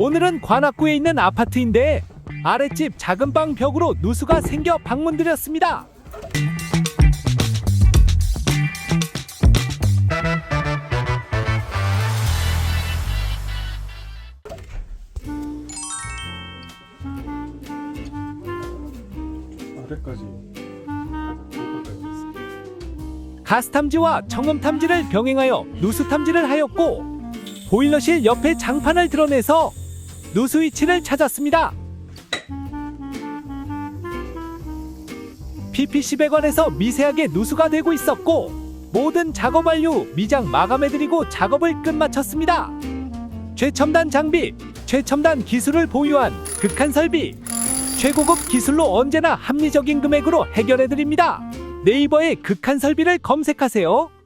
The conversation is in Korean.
오늘은 관악구에 있는 아파트인데 아랫집 작은 방 벽으로 누수가 생겨 방문드렸습니다. 아래까지. 가스 탐지와 청음 탐지를 병행하여 누수 탐지를 하였고 보일러실 옆에 장판을 드러내서 누수 위치를 찾았습니다. PPC 배관에서 미세하게 누수가 되고 있었고 모든 작업 완료 미장 마감해드리고 작업을 끝마쳤습니다. 최첨단 장비, 최첨단 기술을 보유한 극한 설비, 최고급 기술로 언제나 합리적인 금액으로 해결해드립니다. 네이버에 극한 설비를 검색하세요.